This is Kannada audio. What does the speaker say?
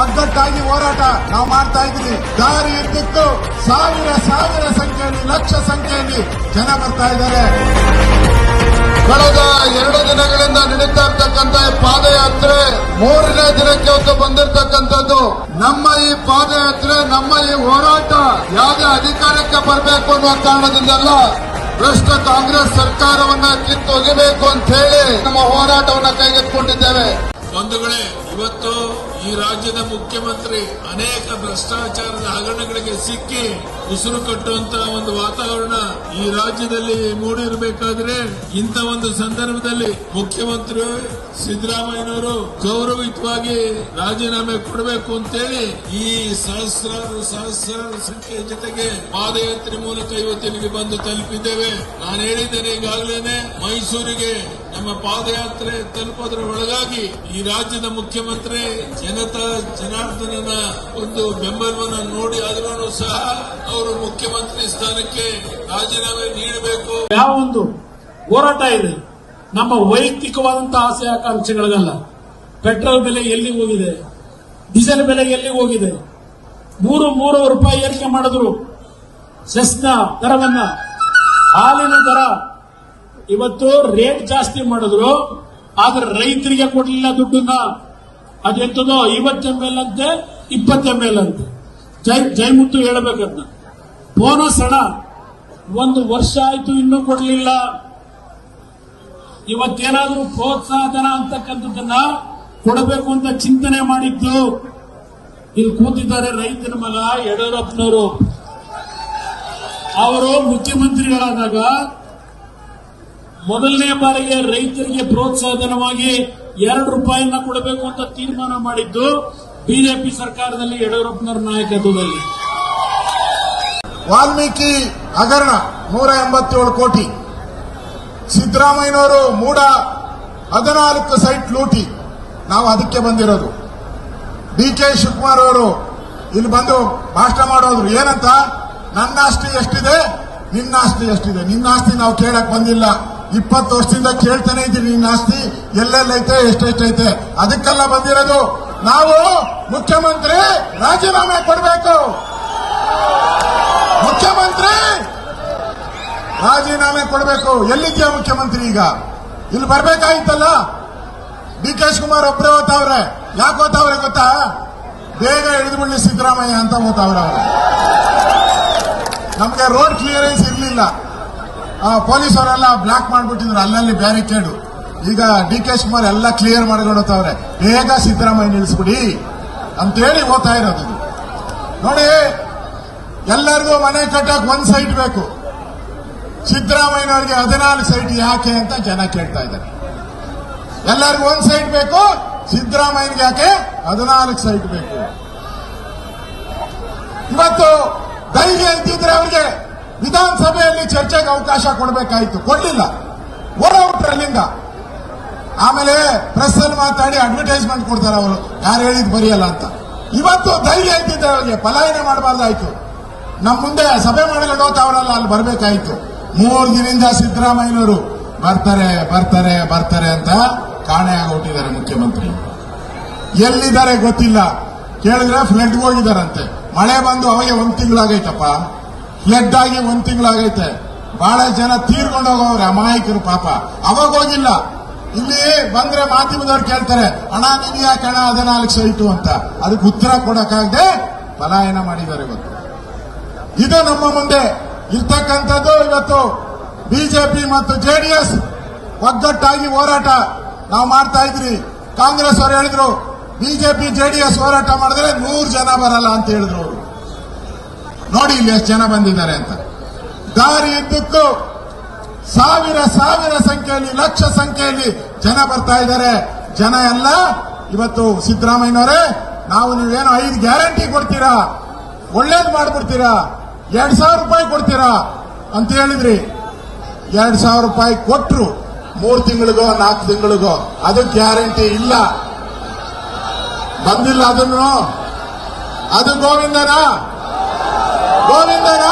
ಒಗ್ಗಟ್ಟಾಗಿ ಹೋರಾಟ ನಾವು ಮಾಡ್ತಾ ಇದ್ದೀವಿ. ದಾರಿ ಇದ್ದಿತ್ತು ಸಾವಿರ ಸಾವಿರ ಸಂಖ್ಯೆಯಲ್ಲಿ, ಲಕ್ಷ ಸಂಖ್ಯೆಯಲ್ಲಿ ಜನ ಬರ್ತಾ ಇದ್ದಾರೆ. ಕಳೆದ ಎರಡು ದಿನಗಳಿಂದ ನಡೀತಾ ಇರ್ತಕ್ಕಂತ ಪಾದಯಾತ್ರೆ ಮೂರನೇ ದಿನಕ್ಕೆ ಒಂದು ಬಂದಿರತಕ್ಕಂಥದ್ದು. ನಮ್ಮ ಈ ಪಾದಯಾತ್ರೆ, ನಮ್ಮ ಈ ಹೋರಾಟ ಯಾವುದೇ ಅಧಿಕಾರಕ್ಕೆ ಬರಬೇಕು ಅನ್ನೋ ಕಾರಣದಿಂದಲ್ಲ ಭ್ರಷ್ಟ ಕಾಂಗ್ರೆಸ್ ಸರ್ಕಾರವನ್ನ ಕಿತ್ತೊಗಿಬೇಕು ಅಂತ ಹೇಳಿ ನಮ್ಮ ಹೋರಾಟವನ್ನ ಕೈಗೆತ್ತಿಕೊಂಡಿದ್ದೇವೆ. ಬಂಧುಗಳೇ ಇವತ್ತು ಈ ರಾಜ್ಯದ ಮುಖ್ಯಮಂತ್ರಿ ಅನೇಕ ಭ್ರಷ್ಟಾಚಾರದ ಹಗರಣಗಳಿಗೆ ಸಿಕ್ಕಿ ಉಸಿರು ಕಟ್ಟುವಂತಹ ಒಂದು ವಾತಾವರಣ ಈ ರಾಜ್ಯದಲ್ಲಿ ಮೂಡಿರಬೇಕಾದ್ರೆ ಇಂಥ ಒಂದು ಸಂದರ್ಭದಲ್ಲಿ ಮುಖ್ಯಮಂತ್ರಿ ಸಿದ್ದರಾಮಯ್ಯನವರು ಗೌರವಯುತವಾಗಿ ರಾಜೀನಾಮೆ ಕೊಡಬೇಕು ಅಂತೇಳಿ ಈ ಸಹಸ್ರಾರು ಸಹಸ್ರಾರು ಸಂಖ್ಯೆಯ ಜೊತೆಗೆ ಪಾದಯಾತ್ರೆ ಮೂಲಕ ಇವತ್ತಿನಿಗೆ ಬಂದು ತಲುಪಿದ್ದೇವೆ. ನಾನು ಹೇಳಿದ್ದೇನೆ ಈಗಾಗಲೇ ಮೈಸೂರಿಗೆ ನಮ್ಮ ಪಾದಯಾತ್ರೆ ತಲುಪೋದ್ರ ಒಳಗಾಗಿ ಈ ರಾಜ್ಯದ ಮುಖ್ಯಮಂತ್ರಿ ಜನತಾ ಜನಾರ್ದನನ ಒಂದು ಬೆಂಬಲವನ್ನು ನೋಡಿ ಆದ್ರೂ ಸಹ ಅವರು ಮುಖ್ಯಮಂತ್ರಿ ಸ್ಥಾನಕ್ಕೆ ರಾಜೀನಾಮೆ ನೀಡಬೇಕು. ಯಾವ ಒಂದು ಹೋರಾಟ ಇದೆ. ನಮ್ಮ ವೈಯಕ್ತಿಕವಾದಂತಹ ಆಸೆ ಆಕಾಂಕ್ಷೆಗಳಿಗಲ್ಲ. ಪೆಟ್ರೋಲ್ ಬೆಲೆ ಎಲ್ಲಿ ಹೋಗಿದೆ? ಡೀಸೆಲ್ ಬೆಲೆ ಎಲ್ಲಿ ಹೋಗಿದೆ? ಮೂರು ಮೂರು ರೂಪಾಯಿ ಏರಿಕೆ ಮಾಡಿದ್ರು ಸೆಸ್ನ ದರವನ್ನ. ಹಾಲಿನ ದರ ಇವತ್ತು ರೇಟ್ ಜಾಸ್ತಿ ಮಾಡಿದ್ರು, ಆದ್ರೆ ರೈತರಿಗೆ ಕೊಡಲಿಲ್ಲ ದುಡ್ಡನ್ನ. ಅದೆಂತದೋ ಐವತ್ತು ಎಲ್ ಅಂತೆ, ಇಪ್ಪತ್ತು ಎಲ್ ಅಂತೆ. ಜೈ ಜೈಮುತ್ತು ಹೇಳಬೇಕದ್ನ ಬೋನಸ್ ಹಣ ಒಂದು ವರ್ಷ ಆಯ್ತು ಇನ್ನೂ ಕೊಡಲಿಲ್ಲ. ಇವತ್ತೇನಾದ್ರೂ ಪ್ರೋತ್ಸಾಹ ಧನ ಅಂತಕ್ಕಂಥದ್ದನ್ನ ಕೊಡಬೇಕು ಅಂತ ಚಿಂತನೆ ಮಾಡಿದ್ದು. ಇಲ್ಲಿ ಕೂತಿದ್ದಾರೆ ರೈತನ ಮಗ ಯಡಿಯೂರಪ್ಪನವರು. ಅವರು ಮುಖ್ಯಮಂತ್ರಿಗಳಾದಾಗ ಮೊದಲನೇ ಬಾರಿಗೆ ರೈತರಿಗೆ ಪ್ರೋತ್ಸಾಹಧನವಾಗಿ ಎರಡು ರೂಪಾಯಿಯನ್ನ ಕೊಡಬೇಕು ಅಂತ ತೀರ್ಮಾನ ಮಾಡಿದ್ದು ಬಿಜೆಪಿ ಸರ್ಕಾರದಲ್ಲಿ ಯಡಿಯೂರಪ್ಪನವರ ನಾಯಕತ್ವದಲ್ಲಿ. ವಾಲ್ಮೀಕಿ ಹಗರಣ ನೂರ ಎಂಬತ್ತೇಳು ಕೋಟಿ. ಸಿದ್ದರಾಮಯ್ಯನವರು ಮೂಡ ಹದಿನಾಲ್ಕು ಸೈಟ್ ಲೂಟಿ. ನಾವು ಅದಕ್ಕೆ ಬಂದಿರೋದು. ಡಿ ಕೆ ಶಿವಕುಮಾರ್ ಅವರು ಇಲ್ಲಿ ಬಂದು ಭಾಷಣ ಮಾಡೋದ್ರು. ಏನಂತ? ನನ್ನ ಆಸ್ತಿ ಎಷ್ಟಿದೆ? ನಿನ್ನ ಆಸ್ತಿ ಎಷ್ಟಿದೆ? ನಿನ್ನ ಆಸ್ತಿ ನಾವು ಕೇಳಕ್ ಬಂದಿಲ್ಲ. ಇಪ್ಪತ್ತು ವರ್ಷದಿಂದ ಕೇಳ್ತಾನೆ ಇದ್ದೀನಿ ನಿನ್ನ ಆಸ್ತಿ ಎಲ್ಲೆಲ್ಲೈತೆ ಎಷ್ಟೆಷ್ಟೈತೆ ಅದಕ್ಕೆಲ್ಲ ಬಂದಿರೋದು ನಾವು ಮುಖ್ಯಮಂತ್ರಿ ರಾಜೀನಾಮೆ ಕೊಡಬೇಕು. ಮುಖ್ಯಮಂತ್ರಿ ರಾಜೀನಾಮೆ ಕೊಡಬೇಕು. ಎಲ್ಲಿದ್ಯಾ ಮುಖ್ಯಮಂತ್ರಿ ಈಗ? ಇಲ್ಲಿ ಬರ್ಬೇಕಾಗಿತ್ತಲ್ಲ ಡಿ ಕೆ ಶಿವಕುಮಾರ್ ಒಬ್ಬರೇ ಓದ್ತಾವ್ರೆ. ಯಾಕೆ ಓದ್ತಾವ್ರೆ ಗೊತ್ತಾ? ಬೇಗ ಹಿಡಿದುಬಿಡ್ಲಿ ಸಿದ್ದರಾಮಯ್ಯ ಅಂತ ಓದ್ತಾವ್ರೆ ನಮ್ಗೆ ರೋಡ್ ಕ್ಲಿಯರೆನ್ಸ್ ಇರಲಿಲ್ಲ. ಪೊಲೀಸವರೆಲ್ಲ ಬ್ಲಾಕ್ ಮಾಡ್ಬಿಟ್ಟಿದ್ರು, ಅಲ್ಲಲ್ಲಿ ಬ್ಯಾರಿಕೇಡು. ಈಗ ಡಿ ಕೆ ಶಿವಕುಮಾರ್ ಎಲ್ಲ ಕ್ಲಿಯರ್ ಮಾಡ್ಕೊಂಡು ಹೋಗ್ತಾವ್ರೆ ಬೇಗ ಸಿದ್ದರಾಮಯ್ಯ ನಿಲ್ಲಿಸ್ಬಿಡಿ ಅಂತೇಳಿ ಓದ್ತಾ ಇರೋದು. ನೋಡಿ, ಎಲ್ಲರಿಗೂ ಮನೆ ಕಟ್ಟಕ್ ಒಂದ್ ಸೈಟ್ ಬೇಕು. ಸಿದ್ದರಾಮಯ್ಯನವ್ರಿಗೆ ಹದಿನಾಲ್ಕು ಸೈಟ್ ಯಾಕೆ ಅಂತ ಜನ ಕೇಳ್ತಾ ಇದ್ದಾರೆ. ಎಲ್ಲರಿಗೂ ಒಂದ್ ಸೈಟ್ ಬೇಕು, ಸಿದ್ದರಾಮಯ್ಯನಿಗೆ ಯಾಕೆ ಹದಿನಾಲ್ಕು ಸೈಟ್ ಬೇಕು. ಇವತ್ತು ಧೈರ್ಯ ಅಂತಿದ್ರೆ ಅವ್ರಿಗೆ ವಿಧಾನಸಭೆಯಲ್ಲಿ ಚರ್ಚೆಗೆ ಅವಕಾಶ ಕೊಡಬೇಕಾಯಿತು. ಕೊಡಲಿಲ್ಲ. ಓಡೋಗ್ಬಿಟ್ರೆ ಅಲ್ಲಿಂದ. ಆಮೇಲೆ ಪ್ರೆಸ್ ಅಲ್ಲಿ ಮಾತಾಡಿ ಅಡ್ವರ್ಟೈಸ್ಮೆಂಟ್ ಕೊಡ್ತಾರೆ ಅವರು. ಯಾರು ಹೇಳಿದ್ ಬರೆಯಲ್ಲ ಅಂತ. ಇವತ್ತು ಧೈರ್ಯ ಇದ್ದಿದ್ದೆ ಅವರಿಗೆ ಪಲಾಯನೆ ಮಾಡಬಾರ್ದಾಯ್ತು ನಮ್ಮ ಮುಂದೆ ಸಭೆ ಮಾಡ್ಕೊಂಡು ತಾವರಲ್ಲ ಅಲ್ಲಿ ಬರಬೇಕಾಯ್ತು. ಮೂರು ದಿನದಿಂದ ಸಿದ್ದರಾಮಯ್ಯನವರು ಬರ್ತಾರೆ ಬರ್ತಾರೆ ಬರ್ತಾರೆ ಅಂತ ಕಾಣೆ ಆಗೋಟಿದ್ದಾರೆ ಮುಖ್ಯಮಂತ್ರಿ. ಎಲ್ಲಿದ್ದಾರೆ ಗೊತ್ತಿಲ್ಲ. ಕೇಳಿದ್ರೆ ಫ್ಲಡ್ ಹೋಗಿದಾರಂತೆ ಮಳೆ ಬಂದು ಅವಾಗ ಒಂದು ತಿಂಗಳಾಗೈತಪ್ಪ. ಫ್ಲಡ್ ಆಗಿ ಒಂದ್ ತಿಂಗಳಾಗೈತೆ. ಬಹಳ ಜನ ತೀರ್ಕೊಂಡು ಹೋಗೋರು ಅಮಾಯಕರು ಪಾಪ. ಅವಾಗ ಹೋಗಿಲ್ಲ. ಇಲ್ಲಿ ಬಂದ್ರೆ ಮಾಧ್ಯಮದವ್ರು ಕೇಳ್ತಾರೆ ಹಣ ನಿಧಿ ಯಾಕೆ ಹಣ ಹದಿನಾಲ್ಕು ಸೈಟು ಅಂತ? ಅದಕ್ಕೆ ಉತ್ತರ ಕೊಡಕ್ಕಾಗದೆ ಪಲಾಯನ ಮಾಡಿದ್ದಾರೆ ಇವತ್ತು. ಇದು ನಮ್ಮ ಮುಂದೆ ಇರ್ತಕ್ಕಂಥದ್ದು ಇವತ್ತು ಬಿಜೆಪಿ ಮತ್ತು ಜೆಡಿಎಸ್ ಒಗ್ಗಟ್ಟಾಗಿ ಹೋರಾಟ ನಾವು ಮಾಡ್ತಾ ಇದ್ರಿ. ಕಾಂಗ್ರೆಸ್ ಅವರು ಹೇಳಿದ್ರು, ಬಿಜೆಪಿ, ಜೆಡಿಎಸ್ ಹೋರಾಟ ಮಾಡಿದ್ರೆ ನೂರು ಜನ ಬರಲ್ಲ ಅಂತ ಹೇಳಿದ್ರು ಅವರು. ನೋಡಿ ಇಲ್ಲಿ ಎಷ್ಟು ಜನ ಬಂದಿದ್ದಾರೆ ಅಂತ. ದಾರಿ ಇದ್ದಕ್ಕೂ ಸಾವಿರ ಸಾವಿರ ಸಂಖ್ಯೆಯಲ್ಲಿ, ಲಕ್ಷ ಸಂಖ್ಯೆಯಲ್ಲಿ ಜನ ಬರ್ತಾ ಇದ್ದಾರೆ. ಜನ ಎಲ್ಲ ಇವತ್ತು ಸಿದ್ದರಾಮಯ್ಯನವರೇ, ನಾವು ನೀವೇನೋ ಐದು ಗ್ಯಾರಂಟಿ ಕೊಡ್ತೀರಾ? ಒಳ್ಳೇದು ಮಾಡ್ಬಿಡ್ತೀರಾ? ಎರಡ್ ಸಾವಿರ ರೂಪಾಯಿ ಕೊಡ್ತೀರಾ? ಅಂತ ಹೇಳಿದ್ರಿ. ಎರಡ್ ಸಾವಿರ ರೂಪಾಯಿ ಕೊಟ್ರು. ಮೂರು ತಿಂಗಳಿಗೋ, ನಾಲ್ಕು ತಿಂಗಳಿಗೋ, ಅದು ಗ್ಯಾರಂಟಿ ಇಲ್ಲ. ಬಂದಿಲ್ಲ ಅದನ್ನು. ಅದು ಗೋವಿಂದನ. ಗೋವಿಂದನ